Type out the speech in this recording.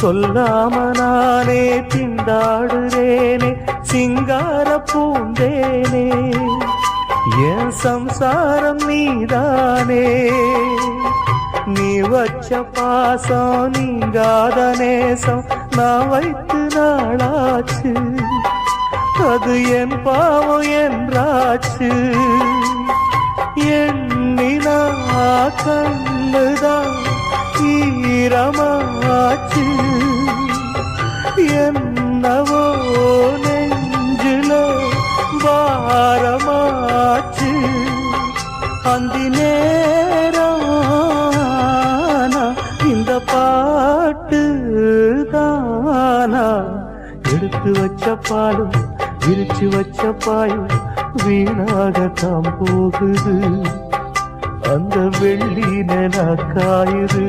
சொல்லாம நானே திண்டாடுறேனே சிங்கார பூந்தேனே. என் சம்சாரம் நீதானே. நீ வச்ச பாசம் நீங்காத நேசம் நான் வைத்து நாளாச்சு. அது என் பாவம் என்றாச்சு எண்ணினா கண்ணுதான். என்னவோ நெஞ்சில பாரமாச்சு. அந்தி நேரம் இந்த பாட்டு தானா? எடுத்து வச்ச பாலும் விரிச்சு வச்ச பாயும் வீணாகத்தான் போகுது. அந்த வெள்ளி நில காயுது